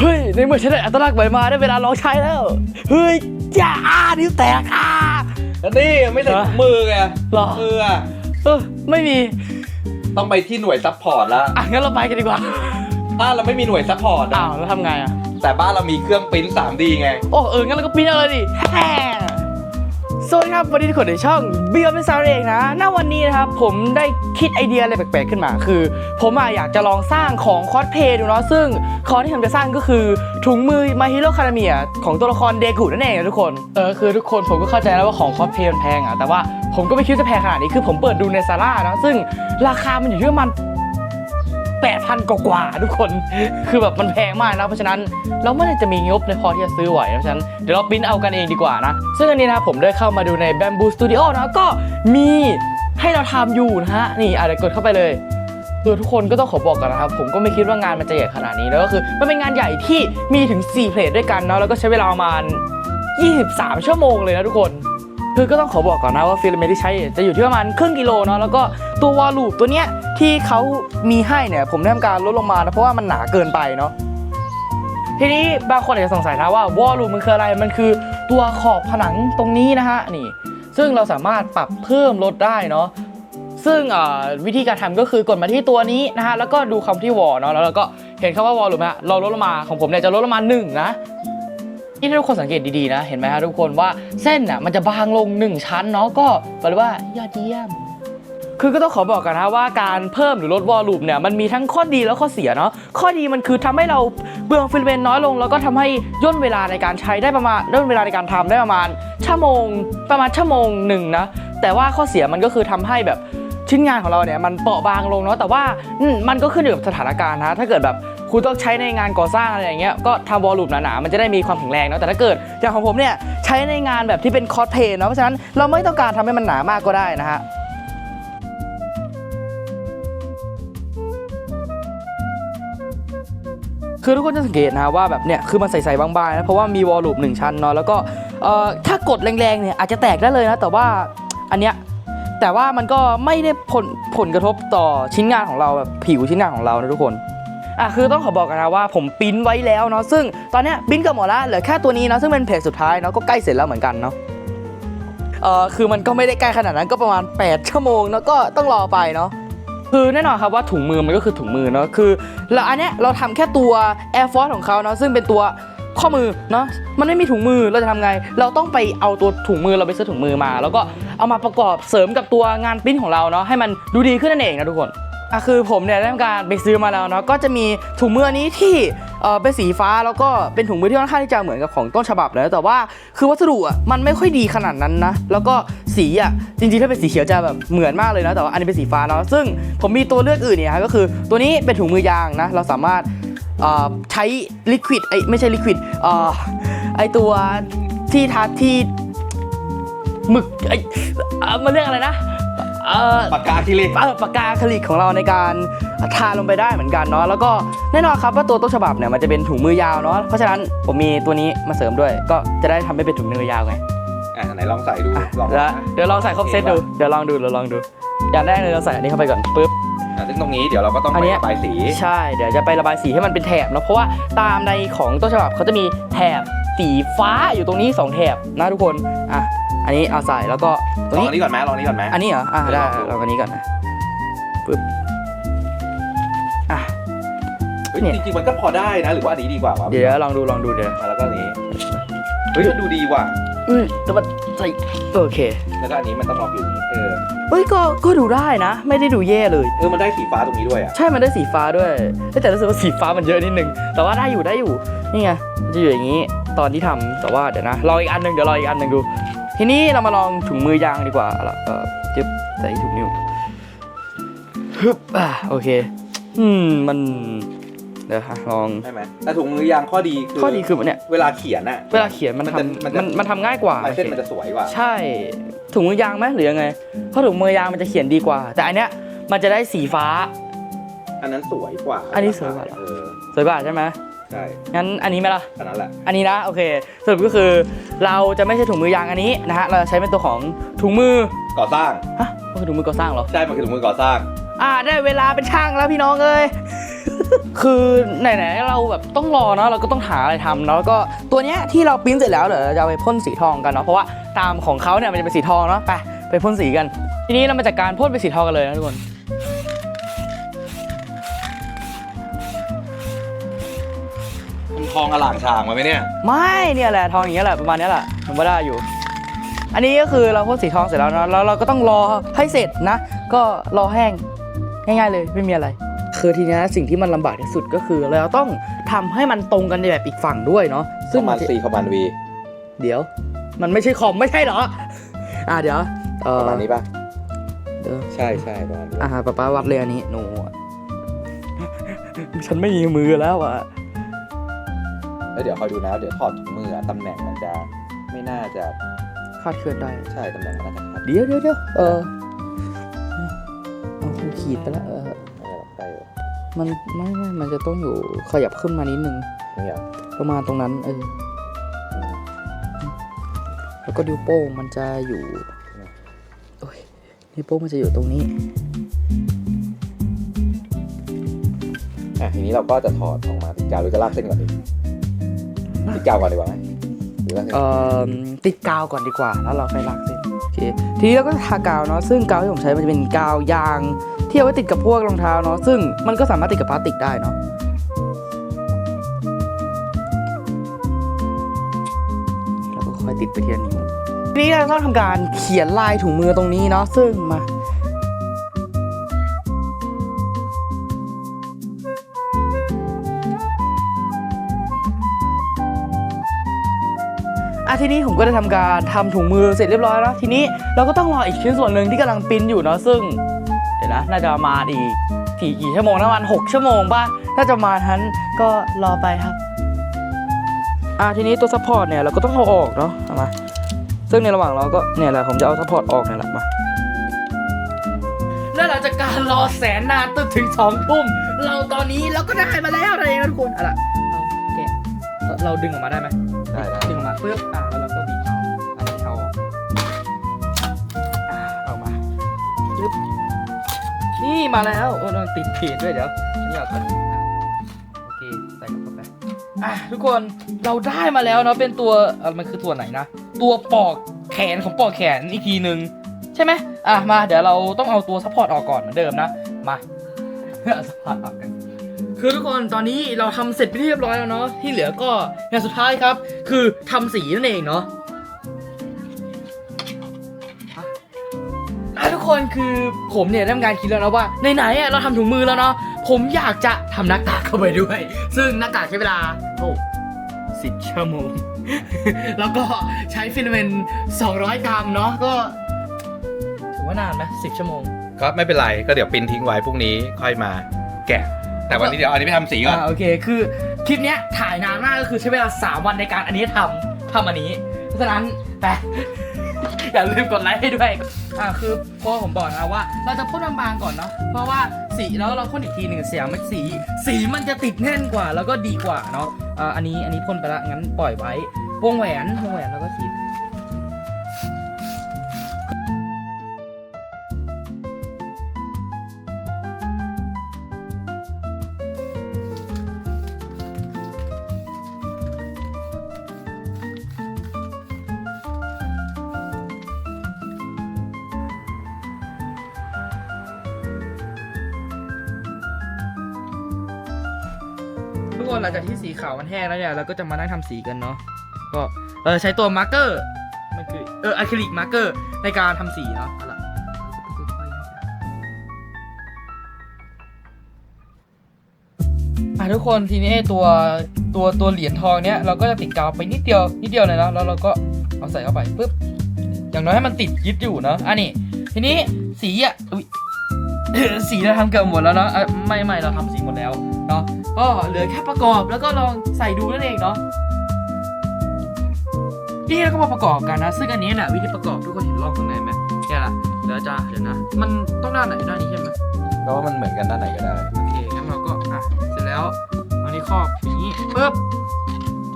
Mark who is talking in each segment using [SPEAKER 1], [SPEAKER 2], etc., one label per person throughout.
[SPEAKER 1] เฮ้ย ในเมื่อฉันได้อัตลักษณ์ใหม่มาได้เวลาลองใช้แล้ว เฮ้ยจ้าอ้านิ้วแตกอ่า
[SPEAKER 2] แล้วนี่ไม่ใส่
[SPEAKER 1] ฮะ
[SPEAKER 2] ถุงมือไง
[SPEAKER 1] หรอ
[SPEAKER 2] มืออะ
[SPEAKER 1] เออไม่มี
[SPEAKER 2] ต้องไปที่หน่วยซัพพอร์ตแล้ว
[SPEAKER 1] อะงั้นเราไปกันดีกว่า
[SPEAKER 2] บ้านเราไม่มีหน่วยซัพพอร์ต
[SPEAKER 1] อ้าวแล้วทำไงอะ
[SPEAKER 2] แต่บ้านเรามีเครื่องปริ้น 3D ไง
[SPEAKER 1] โอ้เอองั้นเราก็ปริ้นเอาเลยดิแฮ่สวัสดี ครับวันนี้ทุกคนในช่องเบียร์เป็นซาวเองนะหน้าวันนี้นะครับผมได้คิดไอเดียอะไรแปลกๆขึ้นมา คือ ผมอะอยากจะลองสร้างของคอสเพย์ดูเนาะซึ่งของที่ผมจะสร้างก็คือถุงมือมาฮิโร่คา a เมียของตัวละครเดกุนั่นเองนะทุกคนเออคือทุกคนผมก็เข้าใจแล้วว่าของคอสเพย์มันแพงอะแต่ว่าผมก็ไม่คิดจะแพงขนาดนี้คือผมเปิดดูในซาร่านะซึ่งราคามันอยู่ที่ประมาณ แปดพันกว่าๆทุกคน คือแบบมันแพงมากนะ เพราะฉะนั้นเราไม่ได้จะมีงบในพอที่จะซื้อไหวเพราะฉะนั้นเดี๋ยวเราปิ้นเอากันเองดีกว่านะ ซึ่งอันนี้นะผมได้เข้ามาดูใน Bamboo Studio นะก็มีให้เราทำอยู่นะฮะ นี่อาจจะเดี๋ยวกดเข้าไปเลยคือทุกคนก็ต้องขอบอกกันนะครับ ผมก็ไม่คิดว่างานมันจะใหญ่ขนาดนี้แล้วก็คือมันเป็นงานใหญ่ที่มีถึง 4 เพลทด้วยกันเนาะแล้วก็ใช้เวลาประมาณ 23 ชั่วโมงเลยนะทุกคนคือก็ต้องขอบอกก่อนนะว่าฟิลเมนต์ที่ใช้จะอยู่ที่ประมาณครึ่งกิโลเนาะแล้วก็ตัววอลลูปตัวเนี้ย ที่เขามีให้เนี่ยผมได้ทำการลดลงมานะเพราะว่ามันหนาเกินไปเนาะทีนี้บางคนอาจจะสงสัยนะว่าวอลลูปมันคืออะไรมันคือตัวขอบผนังตรงนี้นะฮะนี่ ซึ่งเราสามารถปรับเพิ่มลดได้เนาะซึ่งวิธีการทำก็คือกดมาที่ตัวนี้นะฮะแล้วก็ดูคำที่วอลเนาะแล้วเราก็เห็นคำว่าวอลลูปไหมฮะเราลดลงมาของผมเนี่ยจะลดลงมาหนึ่งนะนี่ถ้าทุกคนสังเกตดีๆนะ เห็นไหมฮะทุกคนว่าเส้นอะมันจะบางลง 1 ชั้นเนาะก็แปลว่า ยอดเยี่ยม คือก็ต้องขอบอกกันนะว่าการเพิ่มหรือลดวอลลุ่มเนี่ยมันมีทั้งข้อดีและข้อเสียเนาะข้อดีมันคือทำให้เราเบืองฟิลเมนต์น้อยลง แล้วก็ทำให้ย่นเวลาในการใช้ได้ประมาณย่นเวลาในการทำได้ประมาณชั่วโมง ประมาณชั่วโมงหนึ่งนะแต่ว่าข้อเสียมันก็คือทำให้แบบชิ้นงานของเราเนี่ยมันเปราะบางลงเนาะแต่ว่ามันก็ขึ้นอยู่กับสถานการณ์นะถ้าเกิดแบบคุณต้องใช้ในงานก่อสร้างอะไรอย่างเงี้ยก็ทำวอลลุ่มหนาๆมันจะได้มีความแข็งแรงเนาะแต่ถ้าเกิดอย่างของผมเนี่ยใช้ในงานแบบที่เป็นคอสเพลย์เนาะเพราะฉะนั้นเราไม่ต้องการทำให้มันหนามากก็ได้นะฮะ คือทุกคนจะสังเกตนะว่าแบบเนี่ยคือมันใสๆบางๆนะเพราะว่ามีวอลลุ่มหนึ่งชั้นเนาะแล้วก็เอ่อถ้ากดแรงๆเนี่ยอาจจะแตกได้เลยนะแต่ว่าอันเนี้ยแต่ว่ามันก็ไม่ได้ผลผลกระทบต่อชิ้นงานของเราแบบผิวชิ้นงานของเรานะทุกคนอะคือต้องขอบอกกันนะว่าผมปิ้นไว้แล้วเนาะซึ่งตอนเนี้ยปิ้นกับหมดแล้วเหลือแค่ตัวนี้เนาะซึ่งเป็นเพจสุดท้ายเนาะก็ใกล้เสร็จแล้วเหมือนกันเนาะเอ่อคือมันก็ไม่ได้ใกล้ขนาดนั้นก็ประมาณ 8 ชั่วโมงเนาะก็ต้องรอไปเนาะ คือแน่นอนครับว่าถุงมือมันก็คือถุงมือเนาะคือแล้วอันเนี้ยเราทำแค่ตัว Air Force ของเขาเนาะซึ่งเป็นตัวข้อมือเนาะมันไม่มีถุงมือเราจะทำไง เราต้องไปเอาตัวถุงมือเราไปซื้อถุงมือมา แล้วก็เอามาประกอบเสริมกับตัวงานปิ้นของเราเนาะให้มันดูดีขึ้นนั่นเองนะทุกคนอะคือผมเนี่ยได้ทำการไปซื้อมาแล้วเนาะก็จะมีถุงมือนี้ที่ เออเป็นสีฟ้าแล้วก็เป็นถุงมือที่ค่อนข้างที่จะเหมือนกับของต้นฉบับเลยแต่ว่าคือวัสดุอะมันไม่ค่อยดีขนาดนั้นนะ แล้วก็สีอะจริงๆถ้าเป็นสีเขียวจะแบบเหมือนมากเลยนะแต่ว่าอันนี้เป็นสีฟ้าเนาะซึ่งผมมีตัวเลือกอื่นเนี่ยฮะก็คือตัวนี้เป็นถุงมือยางนะเราสามารถเอ่อใช้ลิควิดไอไม่ใช่ลิควิดเอ่อไอตัวที่ทัดที่หมึกไอเออมันเรียกอะไรนะ เอ่อ
[SPEAKER 2] ปากกาคิริ
[SPEAKER 1] เออปากกาอะคริลิกของเราในการทาลงไปได้เหมือนกันเนาะแล้วก็แน่นอนครับว่าตัวต้นฉบับเนี่ยมันจะเป็นถุงมือยาวเนาะเพราะฉะนั้นผมมีตัวนี้มาเสริมด้วย ก็จะได้ทำให้เป็นถุงมือยาวไง
[SPEAKER 2] อะไหนลองใส่ดู
[SPEAKER 1] อะ
[SPEAKER 2] ลอง
[SPEAKER 1] เดี๋ยวเดี๋ยวลองใส่ครบเซตดูเดี๋ยวลองดูเดี๋ยวลองดูอย่างแรกเลยเราใส่อันนี้เข้าไปก่อนปุ๊บ
[SPEAKER 2] อะซึ่งตรงนี้เดี๋ยวเราก็ต้อง
[SPEAKER 1] อัน
[SPEAKER 2] ไป
[SPEAKER 1] เนี้ย
[SPEAKER 2] ระบายสี
[SPEAKER 1] ใช่เดี๋ยวจะไประบายสีให้มันเป็นแถบเนาะเพราะว่าตามในของต้นฉบับเขาจะมีแถบสีฟ้าอยู่ตรงนี้สองแถบนะทุกคนอะ อันนี้เอาใส่แล้วก็ตร
[SPEAKER 2] ล
[SPEAKER 1] ง
[SPEAKER 2] อง
[SPEAKER 1] นี้
[SPEAKER 2] อันนี้ก่อนไหมลองอันนี้ก่อนไหม
[SPEAKER 1] อันนี้เหรออะได้
[SPEAKER 2] ลองดู
[SPEAKER 1] ลองอันนี้ก่อนนะปึ๊บอะ
[SPEAKER 2] เฮ้ย
[SPEAKER 1] เนี่ย
[SPEAKER 2] จริงๆมันก็พอได้นะ หรือว่าอันนี้ดีกว่าวะ
[SPEAKER 1] เดี๋ยวลองดูลองดูเดี๋ยว
[SPEAKER 2] อะแล้วก็อันนี้เฮ้ยมันดูดีว่ะ
[SPEAKER 1] อืมแต่ว่าใส่โอเค
[SPEAKER 2] แล้วก็อันนี้มันต้องล็อกอยู่อย่างนี้เออ
[SPEAKER 1] เอ้ยก็ก็ดูได้นะ ไม่ได้ดูแย่เลย
[SPEAKER 2] เออมันได้สีฟ้าตรงนี้ด้วยอะ
[SPEAKER 1] ใช่มันได้สีฟ้าด้วยแต่รู้สึกว่าสีฟ้ามันเยอะนิดนึง แต่ว่าได้อยู่ได้อยู่ นี่ไงมันจะอยู่อย่างนี้ตอนที่ทำแต่ว่าเดี๋ยวนะลองอีกอันหนึ่งเดี๋ยวลองอีกอันหนึ่งดู ทีนี้เรามาลองถุงมือยางดีกว่าเอาละเออจึ๊บใส่ถุงนิ้วฮึบอะโอเค อืมมันเดี๋ยวฮะลอง
[SPEAKER 2] ใช่ไหมแต่ถุงมือยางข้อดีคือ
[SPEAKER 1] ข้อดีคือเนี่ย
[SPEAKER 2] เวลาเขียนอะ
[SPEAKER 1] เวลาเขียนมัน
[SPEAKER 2] มัน
[SPEAKER 1] ทำ
[SPEAKER 2] จะมันจะ
[SPEAKER 1] มันมันทำง่ายกว่า
[SPEAKER 2] ลายเส้นมันจะสวยกว่า
[SPEAKER 1] ใช่ ถุงมือยางไหมหรือยังไง เพราะถุงมือยางมันจะเขียนดีกว่า แต่อันเนี้ยมันจะได้สีฟ้า
[SPEAKER 2] อันนั้นสวยกว่า
[SPEAKER 1] อันนี้สวยกว่า
[SPEAKER 2] เออ
[SPEAKER 1] สวยกว่าใช่ไหม
[SPEAKER 2] ใช่
[SPEAKER 1] งั้นอันนี้ไหมล่ะ
[SPEAKER 2] อันนั้นแหละ
[SPEAKER 1] อันนี้นะโอเคสรุปก็คือเราจะไม่ใช้ถุงมือยางอันนี้นะฮะเราจะใช้เป็นตัวของถุงมือ
[SPEAKER 2] ก่อสร้าง
[SPEAKER 1] ฮะมันคือถุงมือก่อสร้างเหรอ
[SPEAKER 2] ใช่มันคือถุงมือก่อสร้าง
[SPEAKER 1] อ่าได้เวลาเป็นช่างแล้วพี่น้องเอ้ย คือไหนๆเราแบบต้องรอเนาะเราก็ต้องหาอะไรทำเนาะแล้วก็ตัวเนี้ยที่เราปริ้นเสร็จแล้วเดี๋ยวเราจะเอาไปพ่นสีทองกันเนาะเพราะว่าตามของเขาเนี่ยมันจะเป็นสีทองเนาะไปไปพ่นสีกัน ทีนี้เรามาจากการพ่นเป็นสีทองกันเลยนะทุกคน
[SPEAKER 2] องอลางชางมาไหมเนี่ย
[SPEAKER 1] ไม่เนี่ยแหละทองอย่างเงี้ยแหละประมาณเนี้ยแหละผมว่าได้อยู่ อันนี้ก็คือเราพ่นสีทองเสร็จแล้วเนาะแล้วเราก็ต้องรอให้เสร็จนะ ก็รอแห้งง่ายๆเลยไม่มีอะไร คือทีเนี้ยสิ่งที่มันลำบากที่สุดก็คือเราต้องทำให้มันตรงกันในแบบอีกฝั่งด้วยเนาะ
[SPEAKER 2] ซึ่งมัน
[SPEAKER 1] จะ
[SPEAKER 2] ซีคอมมานด์วี
[SPEAKER 1] เดี๋ยว มันไม่ใช่คอมไม่ใช่เหรอ อ่าเดี๋ยวเอ
[SPEAKER 2] ป
[SPEAKER 1] อ
[SPEAKER 2] ระมาณนี้ป่ะ
[SPEAKER 1] เดี๋ยว
[SPEAKER 2] ใช่ใช่ประมาณนี้
[SPEAKER 1] อ่าป๊าป๊าวัดเลยอันนี้หนูอะฉันไม่มีมือแล้วอะ
[SPEAKER 2] แล้วเดี๋ยวคอยดูนะเดี๋ยวถอดถุงมืออะตำแหน่งมันจะไม่น่าจะ
[SPEAKER 1] คาดเคลื่อนได้
[SPEAKER 2] ใช่ตำแหน่งมันน่าจะคาด
[SPEAKER 1] เดี๋ยวเดี๋ยวเดี๋ยวเออเอาขีดไปแล้วเออ
[SPEAKER 2] ไม่ได้หรอกใช่เหรอ
[SPEAKER 1] มันไม่ไม่มันจะต้องอยู่ขยับขึ้นมานิดนึง
[SPEAKER 2] ไม่เหรอ
[SPEAKER 1] ประมาณตรงนั้นเออ แล้วก็นิ้วโป้งมันจะอยู่โอ้ยนิ้วโป้งมันจะอยู่ตรงนี้
[SPEAKER 2] อะทีนี้เราก็จะถอดออกมาติดกาวหรือจะลากเส้นก่อนดี ติดกาวก่อนดีกว่าไหมหรือลากเส้น
[SPEAKER 1] เอ่อติดกาวก่อนดีกว่า แล้วเราค่อยลักเส้นโอเคทีนี้เราก็ทากาวเนาะซึ่งกาวที่ผมใช้มันจะเป็นกาวยาง ที่เอาไว้ติดกับพวกรองเท้าเนาะซึ่งมันก็สามารถติดกับพลาสติกได้เนาะแล้วก็ค่อยติดไปทีละนิ้วทีนี้เราต้องทำการเขียนลายถุงมือตรงนี้เนาะซึ่งมา ทีนี้ผมก็ได้ทำการทำถุงมือเสร็จเรียบร้อยแล้วทีนี้เราก็ต้องรออีกชิ้นส่วนหนึ่งที่กำลังปริ้นอยู่เนาะซึ่งเดี๋ยวนะน่าจะประมาณอีกกี่กี่ชั่วโมงนะประมาณหกชั่วโมงป่ะถ้าจะมาทันก็รอไปครับอะทีนี้ตัวซัพพอร์ตเนี่ยเราก็ต้องเอาออกเนาะเอามาซึ่งในระหว่างเราก็เนี่ยแหละผมจะเอาซัพพอร์ตออกเนี่ยแหละมาและหลังจากการรอแสนนานจนถึงสองทุ่มเราตอนนี้เราก็ได้มาแล้วนะเองทุกคนเอาล่ะเราแกะเราดึงออกมาได้ไหม
[SPEAKER 2] ได้ได้
[SPEAKER 1] ดึงออกมาปึ๊บอะแล้วเรา นี่มาแล้วโอ้ติดเพจด้วยเดี๋ยวอันนี้เอาก่อนโอเคใส่กลับเขาไปอะทุกคนเราได้มาแล้วเนาะเป็นตัวเออมันคือตัวไหนนะตัวปอกแขนของปอกแขนอีกทีหนึ่งใช่ไหมอะมาเดี๋ยวเราต้องเอาตัวซัพพอร์ตออกก่อนเหมือนเดิมนะมาซัพพอร์ตออกกันคือทุกคนตอนนี้เราทำเสร็จไปเรียบร้อยแล้วเนาะที่เหลือก็อย่างสุดท้ายครับ คือทำสีนั่นเองเนาะ คนคือผมเนี่ยได้ทำการคิดแล้วนะว่าไหนๆอะเราทำถุงมือแล้วเนาะผมอยากจะทำหน้ากากเข้าไปด้วย ซึ่งหน้ากากใช้เวลาโอ้สิบชั่วโมง แล้วก็ใช้ฟิลาเมนต์200 กรัมเนาะก็ถือว่านานไหมสิบชั่วโมง
[SPEAKER 2] ก็ไม่เป็นไรก็เดี๋ยวปริ้นทิ้งไว้พรุ่งนี้ค่อยมาแกะ แต่วันนี้เดี๋ยวเอาอันนี้ไปทำสีก่อน
[SPEAKER 1] อ่าโอเคคือคลิปเนี้ยถ่ายนานมากก็คือใช้เวลา 3 วันในการอันนี้ทำทำอันนี้เพราะฉะนั้นไป อย่าลืมกดไลค์ให้ด้วยอ่าคือพอผมบอกนะว่า เราจะพ่นบางๆก่อนเนาะเพราะว่าสีแล้วเราพ่นอีกทีหนึ่งเสียงมันสี สีมันจะติดแน่นกว่า แล้วก็ดีกว่าเนาะอ่าอันนี้อันนี้พ่นไปละงั้นปล่อยไว้วงแหวนวงแหวนแล้วก็สีด คนหลังจากที่สีขาวมันแห้งแล้วเนี่ยเราก็จะมานั่งทำสีกันเนาะก็เราจะใช้ตัวมาร์กเกอร์มันคือเอออะคริลิกมาร์กเกอร์ในการทำสีเนาะอะทุกคนทีนี้ตัวตัวตัวเหรียญทองเนี้ยเราก็จะติดกาวไปนิดเดียวนิดเดียวเลยนะแล้วเราก็เอาใส่เข้าไปปุ๊บอย่างน้อยให้มันติดยึดอยู่เนาะอันนี้ทีนี้สีอะอุ๊ย สีเราทำเกือบหมดแล้วเนาะเอ้ยไม่ไม่เราทำสีหมดแล้วเนาะก็เหลือแค่ประกอบแล้วก็ลองใส่ดูนั่นเองเนาะนี่เราก็มาประกอบกันนะ ซึ่งอันนี้แหละวิธีประกอบทุกคนเห็นรอบข้างในไหมแค่ละเดี๋ยวจะเดี๋ยวนะ มันต้องด้านไหนด้านนี้ใช่ไหม
[SPEAKER 2] เพราะว่ามันเหมือนกันด้านไหนก็ได้
[SPEAKER 1] โอเคงั้นเราก็อะเสร็จแล้วอันนี้ครอบอย่างนี้ปึ๊บ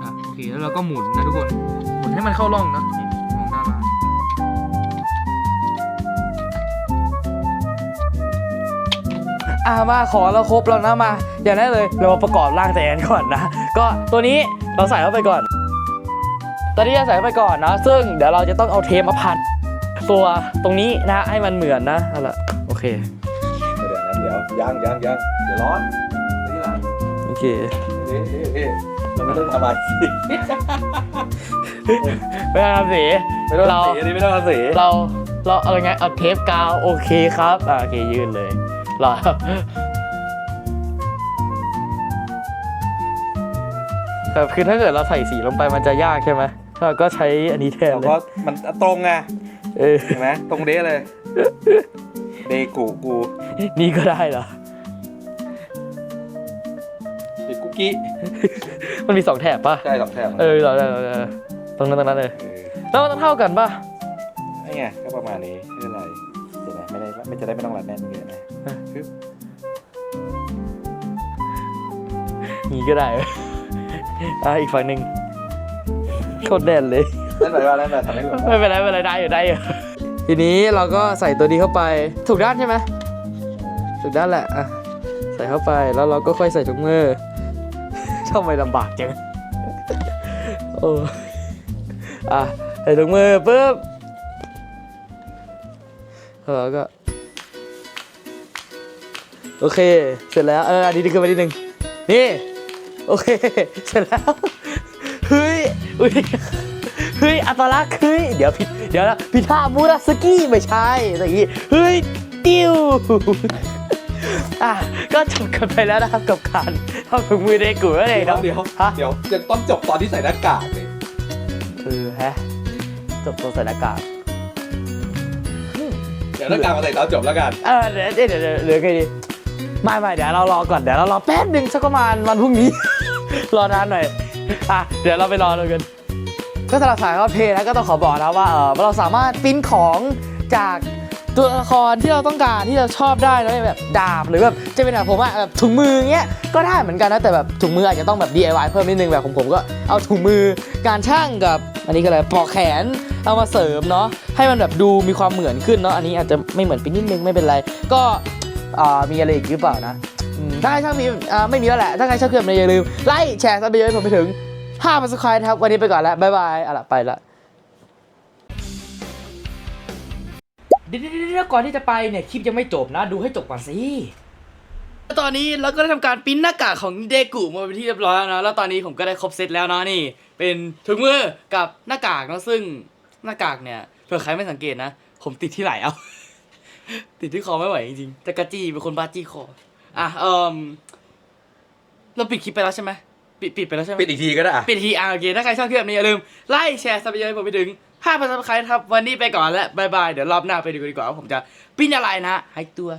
[SPEAKER 1] อะโอเคแล้วเราก็หมุนนะทุกคนหมุนให้มันเข้าร่องนะ อ่ามาขอเราครบแล้วนะมา อย่างนั้นเลยเรามาประกอบร่างแตนก่อนนะ ก็ตัวนี้เราใส่เข้าไปก่อน ตอนนี้จะใส่เข้าไปก่อนนะ ซึ่งเดี๋ยวเราจะต้องเอาเทปมาพันตัวตรงนี้นะให้มันเหมือนนะเอาละโอเค
[SPEAKER 2] เดี๋ยวนะเดี๋ยวยังยังยังเดี๋ยวร้อนนี่หลัง
[SPEAKER 1] โอเค
[SPEAKER 2] เอ๊ะเอ๊ะเอ๊ะเราไม่ต้องทำอะไรสิ
[SPEAKER 1] ไม่ต้องทำสี
[SPEAKER 2] ไม่ต้อง
[SPEAKER 1] เรา
[SPEAKER 2] ทำสีอันนี้ไม่ต้องทำสี
[SPEAKER 1] เราเราเอาไงเอาเทปกาวโอเคครับอ่าโอเคยืนเลย รอแบบคือถ้าเกิดเราใส่สีลงไปมันจะยากใช่ไหมเราก็ใช้อันนี้แทน
[SPEAKER 2] เรา
[SPEAKER 1] เลย
[SPEAKER 2] ก็มันตรงไง
[SPEAKER 1] เออ
[SPEAKER 2] เห็นไหมตรงเด้เลย เดกูกู
[SPEAKER 1] นี่ก็ได้เหรอ
[SPEAKER 2] เดกุกี้
[SPEAKER 1] มันมีสองแถบป่ะ
[SPEAKER 2] ใช่สองแถบ
[SPEAKER 1] เออเหรอเออเออเออตรงนั้นตรงนั้นเลย
[SPEAKER 2] เออ
[SPEAKER 1] แล้วมันต้องเท่ากันป่ะ
[SPEAKER 2] นี่ไงก็ประมาณนี้ไม่เป็นไรเดี๋ยว นะไม่ได้ไม่จะได้ไม่ต้องรัดแน่นเกินนะปึ๊บ
[SPEAKER 1] นี่ก็ได้อะอีกฝั่งหนึ่งโคตรแน่นเลย
[SPEAKER 2] เล่นไปว่าเล่นไปทำให้แบบ
[SPEAKER 1] ไม่เป็นไรไม่เป็นไรได้อยู่ได้อยู่ทีนี้เราก็ใส่ตัวนี้เข้าไปถูกด้านใช่ไหมถูกด้านแหละอะใส่เข้าไปแล้วเราก็ค่อยใส่ถุงมือทำไมลำบากจังโอ้อะใส่ถุงมือปุ๊บ แล้วเราก็ โอเค เสร็จแล้ว เอออันนี้ดีขึ้นมานิดนึง นี่ โอเค เสร็จแล้ว เฮ้ย อุ้ย เฮ้ย อัตลักษณ์เฮ้ย เดี๋ยวผิด เดี๋ยวนะพิธามูราสกี้ไม่ใช่อะไรอย่างงี้ เฮ้ย ติ้วอะก็จบกันไปแล้วนะครับกับการทำถุงมือเดกูนั่นเอง
[SPEAKER 2] เดี๋ยว
[SPEAKER 1] เนาะ
[SPEAKER 2] เดี๋ยว
[SPEAKER 1] ฮะ
[SPEAKER 2] เดี๋ยวยังต้องจบตอนที่ใส่หน้ากากเลย
[SPEAKER 1] เออฮะจบตัวใส่หน้ากาก
[SPEAKER 2] เดี๋ยวหน้ากากมาใส่ตอนจบแล้วกัน
[SPEAKER 1] เออเดี๋ยวเดี๋ยวเดี๋ยวเดี๋ยวเหลือไงดีไม่ไม่เดี๋ยวเรารอก่อนเดี๋ยวเรารอแป๊บหนึ่งสักประมาณวันพรุ่งนี้ รอนานหน่อยอะเดี๋ยวเราไปรอดูกันก็สำหรับสายคอสเพลย์นะก็ต้องขอบอกนะว่าเออเราสามารถปิ้นของจากตัวละครที่เราต้องการที่เราชอบได้นะแบบดาบหรือแบบจะเป็นแบบผมอะแบบถุงมือเงี้ยก็ได้เหมือนกันนะแต่แบบถุงมืออาจจะต้องแบบ DIY เพิ่มนิดนึงแบบของผมก็เอาถุงมือการช่างกับ อันนี้ก็อะไรปลอกแขนเอามาเสริมเนาะ ให้มันแบบดูมีความเหมือนขึ้นเนาะอันนี้อาจจะไม่เหมือนไปนิดนึงไม่เป็นไร ก็อ่ามีอะไรอีกหรือเปล่านะอืมถ้าใครชอบมีอ่าไม่มีแล้วแหละ ถ้าใครชอบเคลื่อนอย่าลืมไลค์แชร์ซับไปเยอะให้ผมไปถึงห้าพันสควายนะครับ วันนี้ไปก่อนแล้ว บ๊ายบายเอาล่ะไปละเดี๋ยวๆๆก่อนที่จะไปเนี่ย คลิปยังไม่จบนะ ดูให้จบก่อนสิ ตอนนี้เราก็ได้ทำการปริ้นหน้ากากของเดกุมาเป็นที่เรียบร้อยแล้วนะ แล้วตอนนี้ผมก็ได้ครบเซตแล้วนะนี่ เป็นถุงมือกับหน้ากากนะซึ่งหน้ากากเนี่ยเผื่อใครไม่สังเกตนะ ผมติดที่ไหล่เอา ติดที่คอไม่ไหวจริงๆแต่กะจี้เป็นคนบ้าจี้คอ อะเอ่มเราปิดคลิปไปแล้วใช่ไหมปิดปิดไปแล้วใช่ไหม
[SPEAKER 2] ปิดอีกทีก็ได้อะ
[SPEAKER 1] ปิดทีอ่าโอเคถ้าใครชอบคลิปแบบนี้อย่าลืมไลค์แชร์ซับไปเยอะให้ผมไปถึง5,000ซับสไครต์ครับวันนี้ไปก่อนแล้วบายบายเดี๋ยวรอบหน้าไปดูกันดีกว่าว่าผมจะปิ้นอะไรนะหายตัว